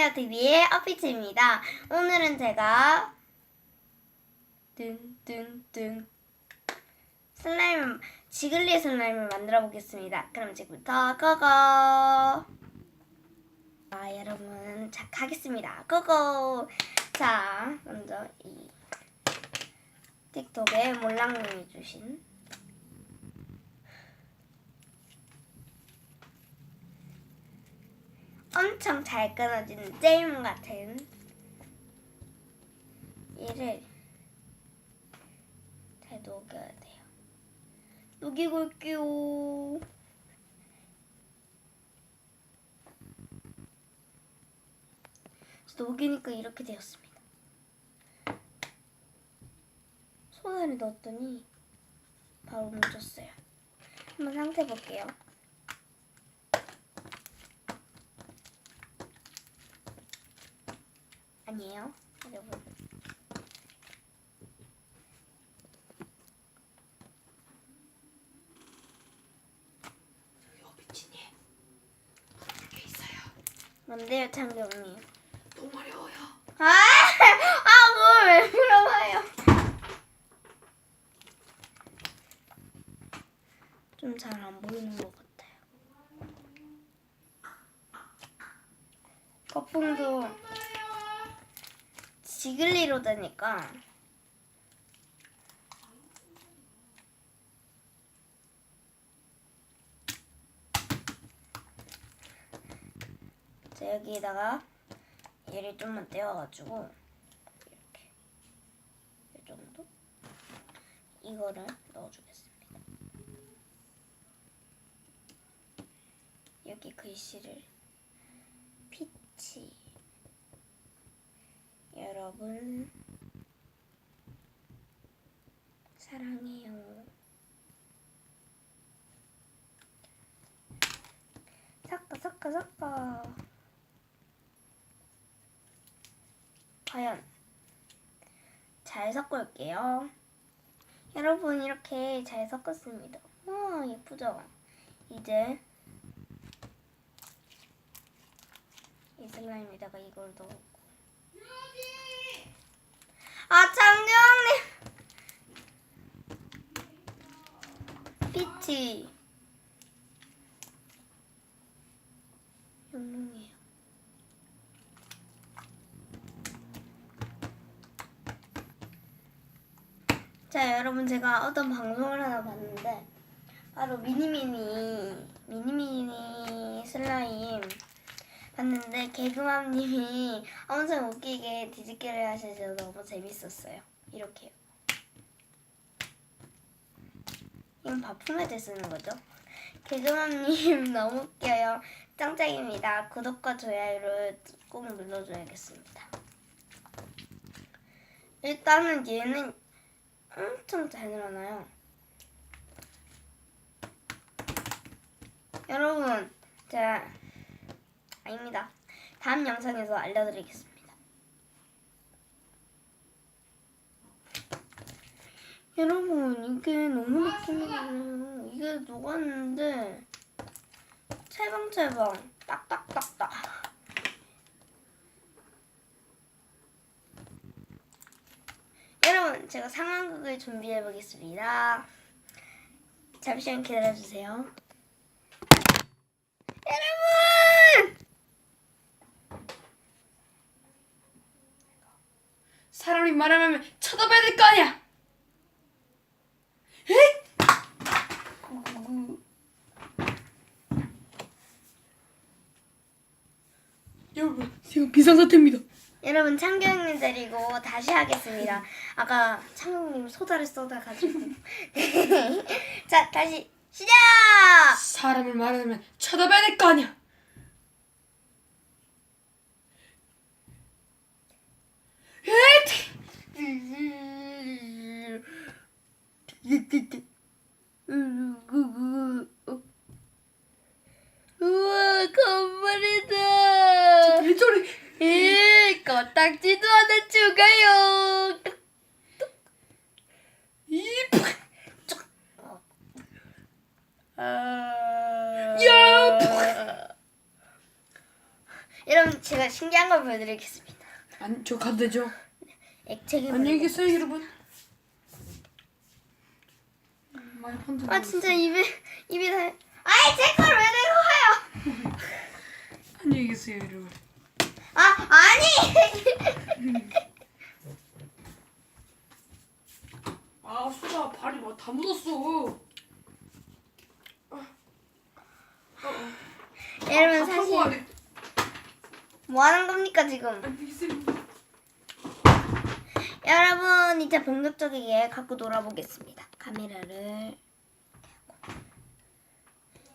슬라임이어 TV의 어피치입니다. 오늘은 제가 뜬뜬뜬 슬라임 지글리 슬라임을 만들어 보겠습니다. 그럼 지금부터 고고. 아 여러분 자 가겠습니다. 고고. 자 먼저 이 틱톡에 몰랑님이 주신 엄청 잘 끊어지는 잼 같은 얘를 잘 녹여야 돼요. 녹이고 올게요. 녹이니까 이렇게 되었습니다. 소다를 넣었더니 바로 뭉쳤어요. 한번 상태 볼게요. 아니에요, 여러분. 있어요. 뭔데요, 창경님? 너무 어려워요. 아, 아, 뭘 왜 물어봐요? 좀 잘 안 보이는 것 같아요. 거품도 자, 여기에다가 얘를 좀만 떼어가지고 이렇게 이 정도 이거를 넣어주겠습니다. 여기 글씨를 피치 여러분 사랑해요. 섞어 섞어 섞어. 과연 잘 섞을게요. 여러분 이렇게 잘 섞었습니다. 와 예쁘죠? 이제 이 슬라임에다가 이걸 넣고 아 장경님. 피치. 영롱해요. 자, 여러분 제가 어떤 방송을 하나 봤는데 바로 미니미니 미니미니 슬라임 봤는데 개그맘님이 엄청 웃기게 뒤집기를 하셔서 너무 재밌었어요. 이렇게요. 이건 바품에 쓰는 거죠? 개그맘님 너무 웃겨요. 짱짱입니다. 구독과 좋아요를 꼭 눌러줘야겠습니다. 일단은 얘는 엄청 잘 늘어나요. 여러분, 제가 아닙니다. 다음 영상에서 알려드리겠습니다. 여러분, 이게 너무 느낌이 나요. 이게 녹았는데 채방채방 딱딱딱딱. 여러분, 제가 상황극을 준비해 보겠습니다. 잠시만 기다려 주세요. 여러분! 사람이 말하면 쳐다봐야 될 거 아니야. 에이! 여러분 지금 비상사태입니다. 여러분 창경님 데리고 다시 하겠습니다. 아까 창경님 소다를 쏟아가지고. 자 다시 시작. 사람을 말하면 쳐다봐야 될 거 아니야. 에이! 우와 건물이다. 왜 저래? 에 거딱지도 하나 추가요. 이 아... 야! 여러분 제가 신기한 걸 보여드리겠습니다. 아니 저 가도 되죠? 액체기. 안녕히 계세요 여러분. 많이 흔들. 아 진짜 입에 입이 다. 아이 제 걸왜 들고 가요? 안녕히 계세요 여러분. 아 아니. 아 수다 발이 막 다 묻었어. 여러분 다 타고 와야 사실 돼. 뭐 하는 겁니까 지금? 안녕히 계세요. 여러분 이제 본격적이게 갖고 놀아보겠습니다. 카메라를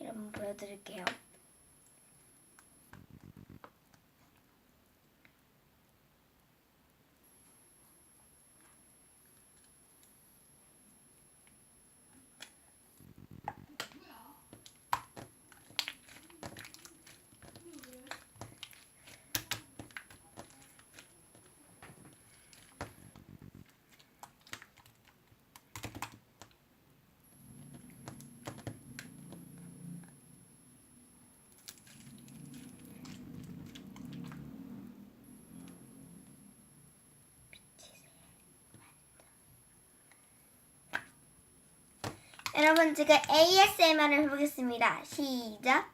여러분 보여드릴게요. 여러분 지금 ASMR을 해보겠습니다. 시작.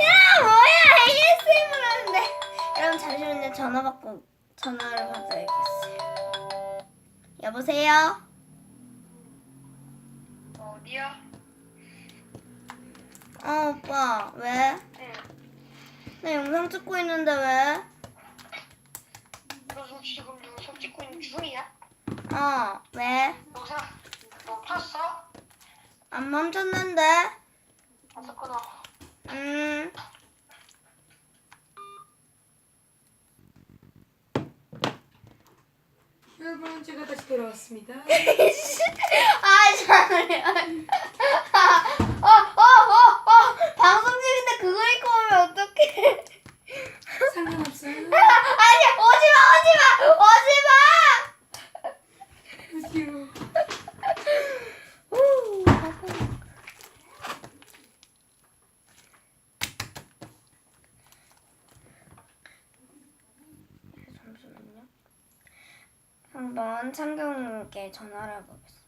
야 뭐야 ASMR 하는데 여러분 잠시만요 전화 받고 전화를 받아야겠어요. 여보세요. 어디야? 어 오빠 왜? 응. 나 영상 찍고 있는데 왜? 너 지금 영상 찍고 있는 중이야? 어 왜? 영상 멈췄어? 안 멈췄는데? 알았어 끊어. 음. 여러분 제가 다시 돌아왔습니다. 아, 잠깐만요. 어, 어, 어, 어. 방송 중인데 그거 입고 오면 어떡해. 상관없어요. 아니, 오지 마, 오지 마, 어디요? 오지 마. 후. 잠시만요. 한번 전화를 해보겠습니다.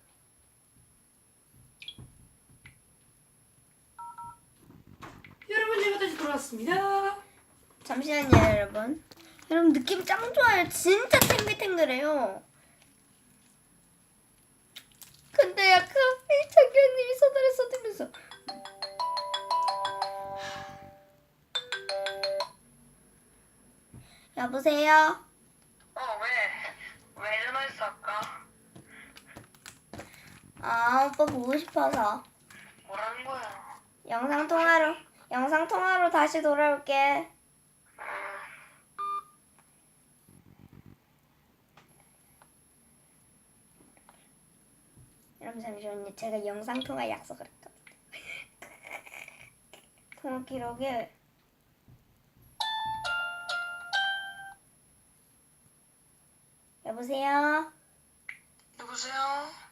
여러분 제가 다시 돌아왔습니다. 잠시만요, 여러분. 여러분 느낌 짱 좋아요. 진짜 탱글탱글해요. 근데 약간 이 장교님이 손을 써들면서 여보세요. 어 왜? 왜 전화했어 아까? 아 오빠 보고 싶어서 뭐라는 거야? 영상 통화로 영상 통화로 다시 돌아올게. 응. 여러분 잠시만요. 제가 영상 통화 약속을 했거든요. 통화 기록에. 여보세요? 여보세요?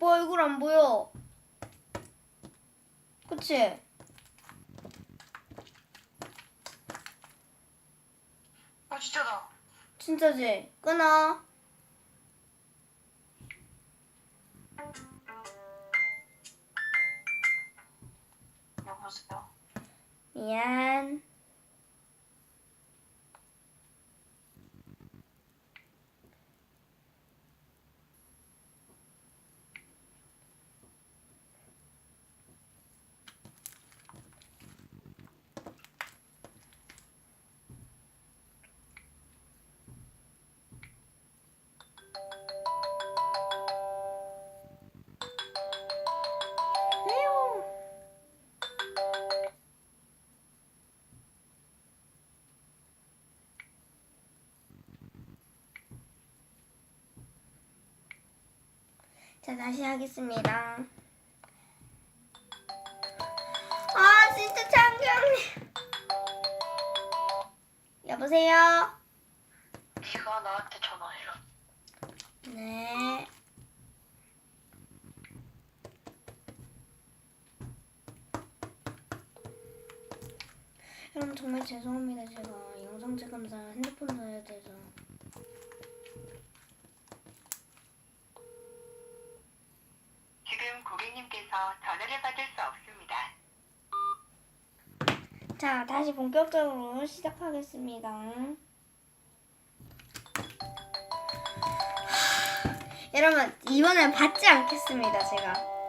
오빠 얼굴 안 보여. 그치? 아 진짜다. 진짜지? 끊어. 자, 다시 하겠습니다. 아, 진짜 창경님. 여보세요? 네가 나한테 전화해라. 네. 여러분 정말 죄송합니다. 제가 영상 찍으면서 핸드폰도 해야 돼서. 고객님께서 전화를 받을 수 없습니다. 자, 다시 본격적으로 시작하겠습니다. 여러분, 이번엔 받지 않겠습니다, 제가.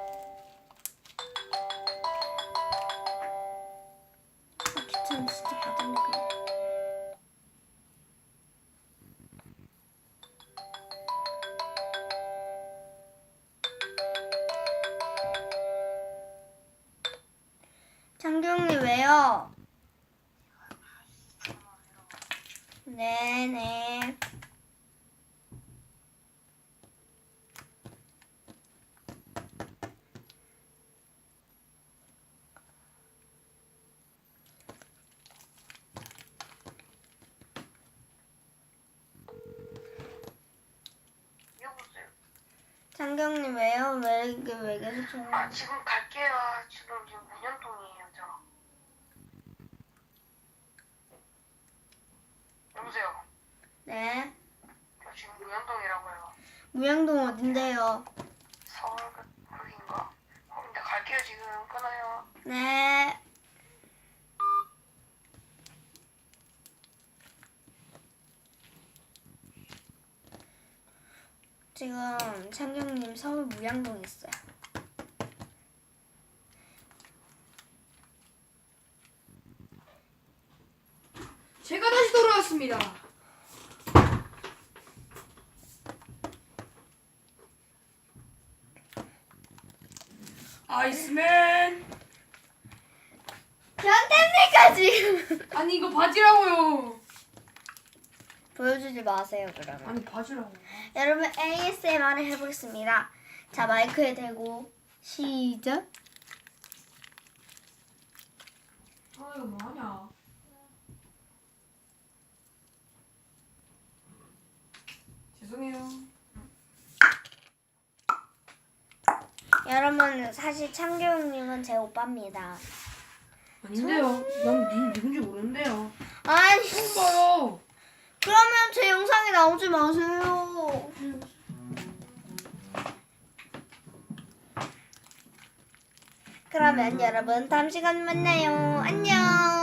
네네. 여보세요. 장경님 왜요? 왜, 이게 왜 계속 아 전화? 지금 갈게요. 지금 지금 문현동이에요 여보세요. 네. 저 지금 문현동이라고요. 무양동 어딘데요? 서울 그 거기인가? 어, 근데 갈게요 지금 끊어요. 네. 지금 장경님 서울 무양동 있어요. 제가 다시 돌아왔습니다. 아이스맨. 변태입니까 지금? 아니 이거 바지라고요. 보여주지 마세요 그러면. 아니 바지라고. 여러분 ASMR을 해보겠습니다. 자 마이크에 대고 시작. 아 이거 뭐하냐? 죄송해요. 여러분 사실 창경님은 제 오빠입니다. 아닌데요. 난니 누군지 모르는데요. 아니 봐요. 그러면 제 영상에 나오지 마세요. 그러면 여러분 다음 시간에 만나요. 안녕.